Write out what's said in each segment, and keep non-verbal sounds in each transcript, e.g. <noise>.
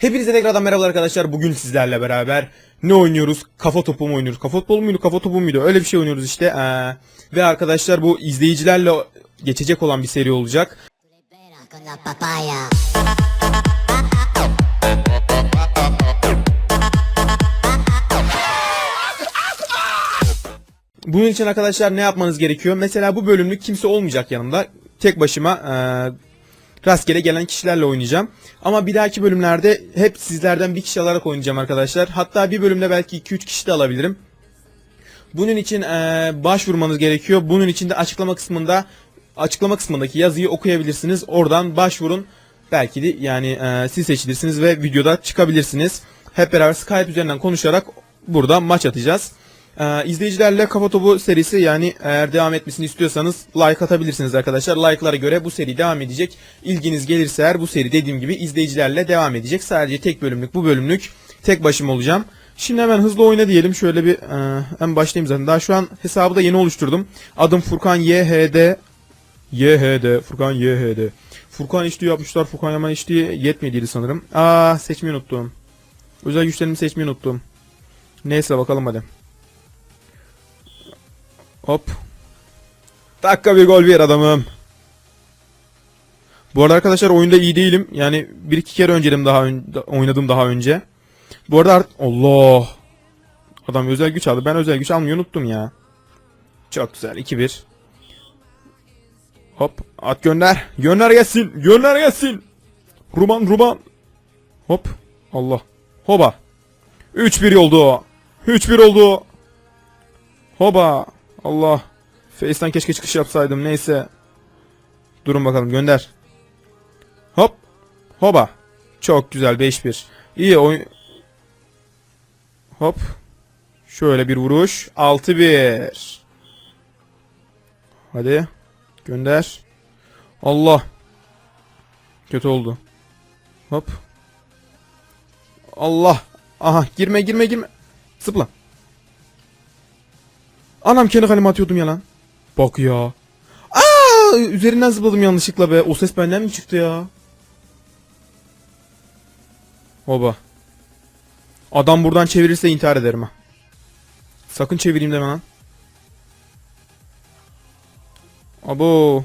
Hepinize tekrardan merhaba arkadaşlar. Bugün sizlerle beraber ne oynuyoruz? Kafa topu mu oynuyoruz? Kafa topu muydu? Kafa topu muydu? Öyle bir şey oynuyoruz işte. Ee, ve arkadaşlar bu izleyicilerle geçecek olan bir seri olacak. Bunun için arkadaşlar ne yapmanız gerekiyor? Mesela bu bölümlük kimse olmayacak yanımda. Tek başıma ee, rastgele gelen kişilerle oynayacağım. Ama bir dahaki bölümlerde hep sizlerden bir kişi alarak oynayacağım arkadaşlar. Hatta bir bölümde belki 2-3 kişi de alabilirim. Bunun için eee, başvurmanız gerekiyor. Bunun için de açıklama kısmında açıklama kısmındaki yazıyı okuyabilirsiniz. Oradan başvurun. Belki de yani eee, siz seçilirsiniz ve videoda çıkabilirsiniz. Hep beraber Skype üzerinden konuşarak burada maç atacağız. Eee izleyicilerle Kafa Topu serisi yani eğer devam etmesini istiyorsanız like atabilirsiniz arkadaşlar. Like'lara göre bu seri devam edecek. İlginiz gelirse eğer bu seri dediğim gibi izleyicilerle devam edecek. Sadece tek bölümlük bu bölümlük tek başıma olacağım. Şimdi hemen hızlı oyna diyelim. Şöyle bir e, hemen başlayayım zaten. Daha şu an hesabı da yeni oluşturdum. Adım Furkan YHD. YHD. Furkan YHD. Furkan işliği yapmışlar. Furkan Yaman işliği yetmediydi sanırım. Aa seçmeyi unuttum. Özel güçlerimi seçmeyi unuttum. Neyse bakalım hadi. Hop. Dakika bir gol bir adamım. Bu arada arkadaşlar oyunda iyi değilim. Yani bir iki kere öncedim daha oynadım daha önce. Bu arada Allah. Adam özel güç aldı. Ben özel güç almayı unuttum ya. Çok güzel. 2-1. Hop. At gönder. Gönder gelsin. Gönder gelsin. Ruman Ruman. Hop. Allah. Hoba. 3-1 oldu. 3-1 oldu. Hoba. Allah. Face'ten keşke çıkış yapsaydım. Neyse. Durun bakalım. Gönder. Hop. Hoba. Çok güzel. 5-1. İyi oyun. Hop. Şöyle bir vuruş. 6-1. Hadi. Gönder. Allah. Kötü oldu. Hop. Allah. Aha girme girme girme. Zıpla. Anam kendi kaleme atıyordum ya lan. Bak ya. Aa, üzerinden zıpladım yanlışlıkla be. O ses benden mi çıktı ya? Oba. Adam buradan çevirirse intihar ederim ha. Sakın çevireyim deme lan. Abo.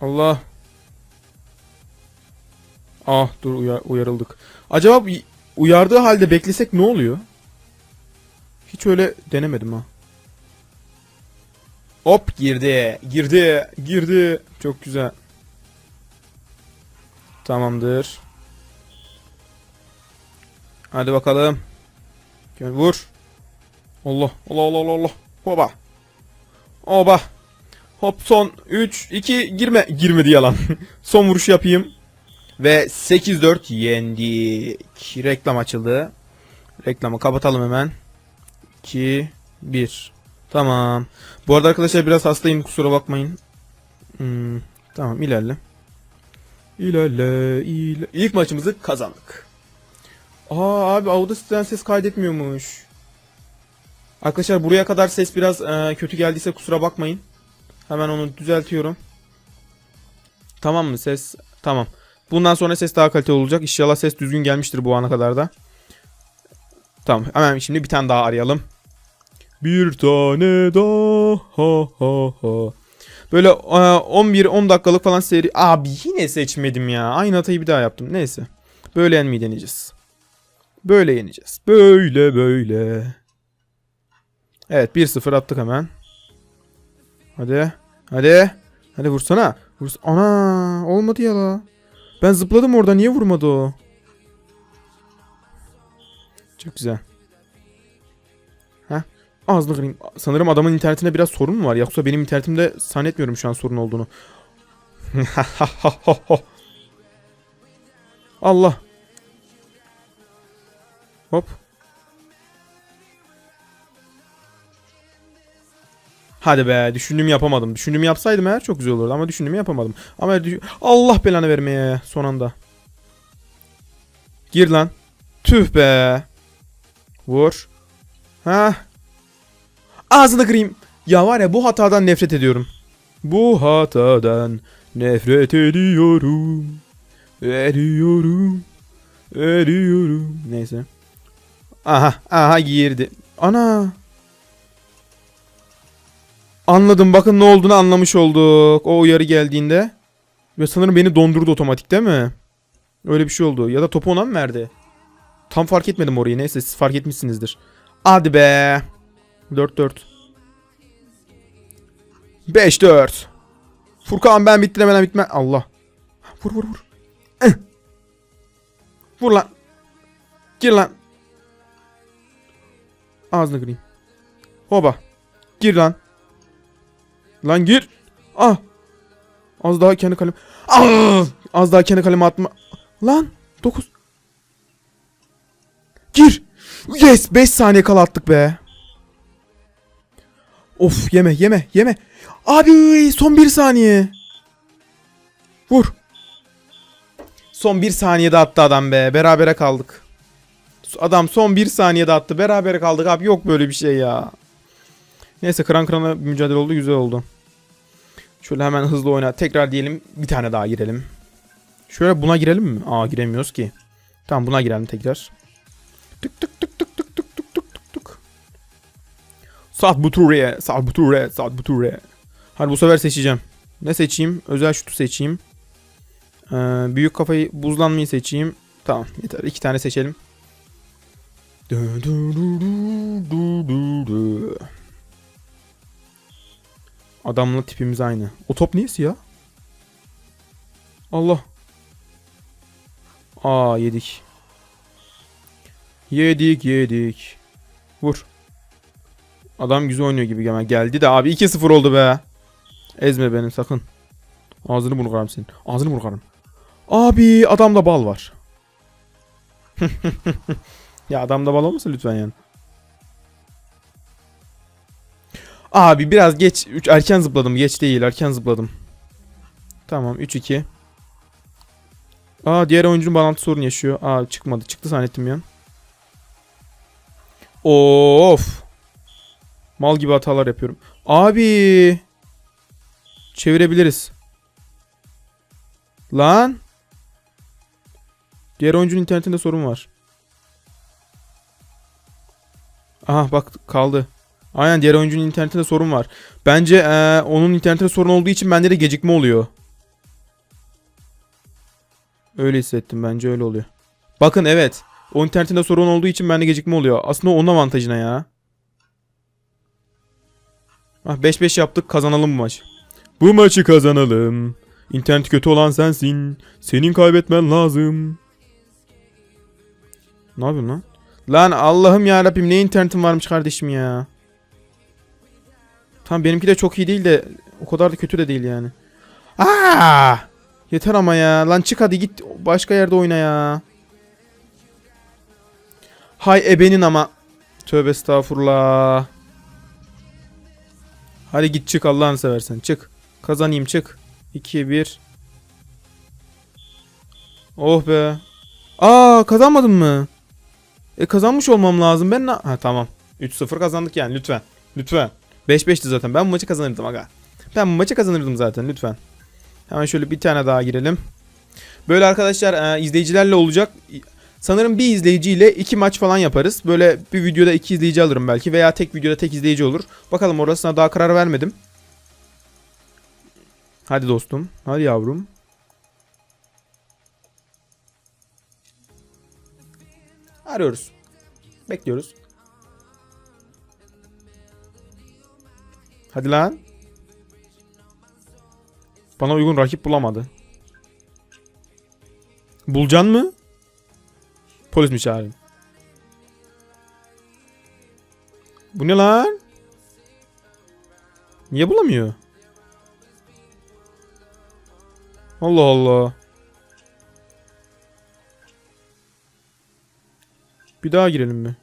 Allah. Ah dur uya- uyarıldık. Acaba uyardığı halde beklesek ne oluyor? Hiç öyle denemedim ha. Hop girdi. Girdi. Girdi. Çok güzel. Tamamdır. Hadi bakalım. Vur. Allah Allah Allah Allah Allah. Hoba. Oba. Hop son 3 2 girme. Girmedi yalan. <laughs> son vuruş yapayım. Ve 8-4 yendik. Reklam açıldı. Reklamı kapatalım hemen. 2 1 Tamam. Bu arada arkadaşlar biraz hastayım kusura bakmayın. Hmm, tamam ilerle. İlerle, ilerle. İlk maçımızı kazandık. Aa abi Audacity'den ses kaydetmiyormuş. Arkadaşlar buraya kadar ses biraz e, kötü geldiyse kusura bakmayın. Hemen onu düzeltiyorum. Tamam mı ses? Tamam. Bundan sonra ses daha kaliteli olacak. İnşallah ses düzgün gelmiştir bu ana kadar da. Tamam. Hemen şimdi bir tane daha arayalım. Bir tane daha. Ha, ha. Böyle 11-10 dakikalık falan seri. Abi yine seçmedim ya. Aynı hatayı bir daha yaptım. Neyse. Böyle yenmeyi deneyeceğiz. Böyle yeneceğiz. Böyle böyle. Evet 1-0 attık hemen. Hadi. Hadi. Hadi vursana. Vurs Ana olmadı ya la. Ben zıpladım orada niye vurmadı o? Çok güzel. Ağzını kırayım. Sanırım adamın internetinde biraz sorun mu var? Yoksa benim internetimde zannetmiyorum şu an sorun olduğunu. <laughs> Allah. Hop. Hadi be düşündüğümü yapamadım. Düşündüğümü yapsaydım eğer çok güzel olurdu ama düşündüğümü yapamadım. Ama düş- Allah belanı vermeye son anda. Gir lan. Tüh be. Vur. Ha. Ağzını kırayım. Ya var ya bu hatadan nefret ediyorum. Bu hatadan Nefret ediyorum. Ediyorum. Ediyorum. Neyse. Aha, aha girdi. Ana. Anladım. Bakın ne olduğunu anlamış olduk. O uyarı geldiğinde. Ve sanırım beni dondurdu otomatik değil mi? Öyle bir şey oldu. Ya da topu ona mı verdi? Tam fark etmedim orayı. Neyse siz fark etmişsinizdir. Hadi be. 4-4. 5-4. Furkan ben bitiremeden bitme. Allah. Vur vur vur. Eh. Vur lan. Gir lan. Ağzını kırayım. Hoba. Gir lan. Lan gir. Ah. Az daha kendi kalem. Ah! Az daha kendi kaleme atma. Lan 9. Gir. Yes 5 saniye kala attık be. Of yeme yeme yeme. Abi son bir saniye. Vur. Son bir saniyede attı adam be. Berabere kaldık. Adam son bir saniyede attı. Berabere kaldık abi. Yok böyle bir şey ya. Neyse kıran kırana mücadele oldu. Güzel oldu. Şöyle hemen hızlı oyna. Tekrar diyelim. Bir tane daha girelim. Şöyle buna girelim mi? Aa giremiyoruz ki. Tamam buna girelim tekrar. Tık tık tık tık tık. Saat buture, saat buture, saat buture. Hadi bu sefer seçeceğim. Ne seçeyim? Özel şutu seçeyim. Ee, büyük kafayı buzlanmayı seçeyim. Tamam yeter. İki tane seçelim. Adamla tipimiz aynı. O top neyse ya? Allah. Aa yedik. Yedik yedik. Vur. Adam güzel oynuyor gibi hemen geldi de abi 2-0 oldu be. Ezme beni sakın. Ağzını bunu kırarım senin. Ağzını bunu kırarım. Abi adamda bal var. <laughs> ya adamda bal olmasın lütfen yani. Abi biraz geç. Üç, erken zıpladım. Geç değil. Erken zıpladım. Tamam 3-2. Aa diğer oyuncunun bağlantı sorunu yaşıyor. Aa çıkmadı. Çıktı zannettim ya. Of. Mal gibi hatalar yapıyorum. Abi. Çevirebiliriz. Lan. Diğer oyuncunun internetinde sorun var. Aha bak kaldı. Aynen diğer oyuncunun internetinde sorun var. Bence eee, onun internetinde sorun olduğu için bende de gecikme oluyor. Öyle hissettim bence öyle oluyor. Bakın evet. O internetinde sorun olduğu için bende gecikme oluyor. Aslında onun avantajına ya. Ah 5-5 yaptık kazanalım bu maç. Bu maçı kazanalım. İnternet kötü olan sensin. Senin kaybetmen lazım. Ne yapıyorsun lan? Lan Allah'ım ya Rabbim ne internetim varmış kardeşim ya. Tamam benimki de çok iyi değil de o kadar da kötü de değil yani. Aa! Yeter ama ya. Lan çık hadi git başka yerde oyna ya. Hay ebenin ama. Tövbe estağfurullah. Hadi git çık Allah'ını seversen. Çık. Kazanayım çık. 2 1. Oh be. Aa kazanmadın mı? E kazanmış olmam lazım. Ben Ha tamam. 3-0 kazandık yani lütfen. Lütfen. 5-5'ti zaten. Ben bu maçı kazanırdım aga. Ben bu maçı kazanırdım zaten lütfen. Hemen şöyle bir tane daha girelim. Böyle arkadaşlar e, izleyicilerle olacak. Sanırım bir izleyiciyle iki maç falan yaparız. Böyle bir videoda iki izleyici alırım belki veya tek videoda tek izleyici olur. Bakalım orasına daha karar vermedim. Hadi dostum. Hadi yavrum. Arıyoruz. Bekliyoruz. Hadi lan. Bana uygun rakip bulamadı. Bulcan mı? Polis mi çağırayım? Bu ne lan? Niye bulamıyor? Allah Allah. Bir daha girelim mi?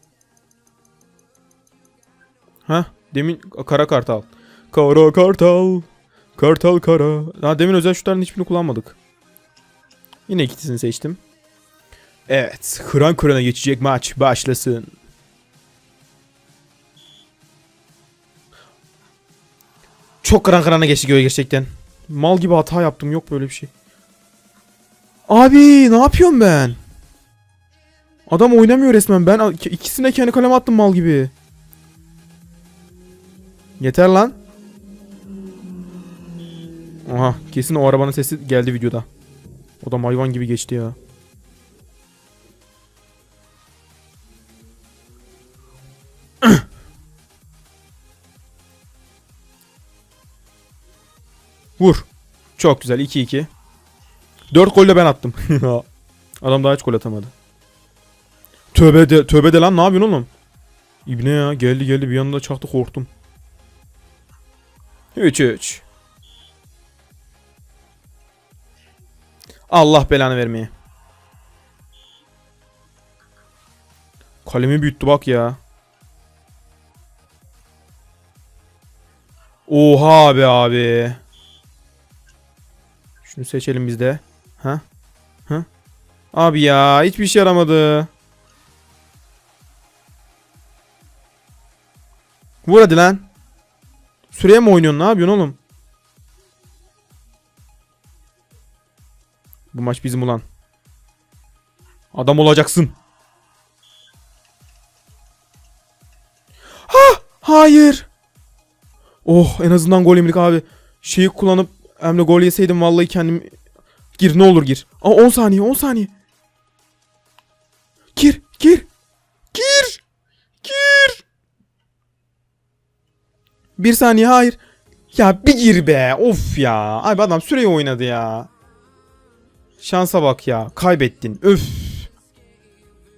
Ha, demin kara kartal. Kara kartal. Kartal kara. Ha, demin özel şutların hiçbirini kullanmadık. Yine ikisini seçtim. Evet. Kıran kırana geçecek maç başlasın. Çok kıran kırana geçti göğe gerçekten. Mal gibi hata yaptım. Yok böyle bir şey. Abi ne yapıyorum ben? Adam oynamıyor resmen. Ben ikisine kendi kaleme attım mal gibi. Yeter lan. Aha kesin o arabanın sesi geldi videoda. O da hayvan gibi geçti ya. Vur. Çok güzel 2-2. 4 gol de ben attım. <laughs> Adam daha hiç gol atamadı. Tövbe de, tövbe de lan ne yapıyorsun oğlum? İbne ya geldi geldi bir yanında çaktı korktum. 3-3. Allah belanı vermeye. Kalemi büyüttü bak ya. Oha be abi. Şunu seçelim biz de. Ha? Ha? Abi ya hiçbir şey yaramadı. Vur hadi lan. Süreye mi oynuyorsun? Ne yapıyorsun oğlum? Bu maç bizim ulan. Adam olacaksın. Ha! Hayır. Oh en azından gol yemedik abi. Şeyi kullanıp hem de gol yeseydim vallahi kendim gir ne olur gir. Aa 10 saniye 10 saniye. Gir gir. Gir. Gir. Bir saniye hayır. Ya bir gir be. Of ya. Abi adam süreyi oynadı ya. Şansa bak ya. Kaybettin. Öf.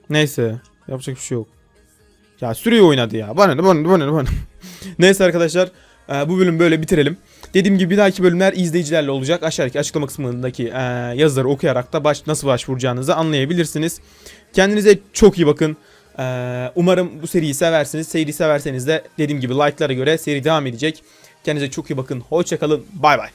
Neyse. Yapacak bir şey yok. Ya süreyi oynadı ya. Bana ne bana ne bana ne bana. <laughs> Neyse arkadaşlar. e, bu bölüm böyle bitirelim. Dediğim gibi bir dahaki bölümler izleyicilerle olacak. Aşağıdaki açıklama kısmındaki e, yazıları okuyarak da baş, nasıl başvuracağınızı anlayabilirsiniz. Kendinize çok iyi bakın. E, umarım bu seriyi seversiniz. Seriyi severseniz de dediğim gibi like'lara göre seri devam edecek. Kendinize çok iyi bakın. Hoşçakalın. Bay bay.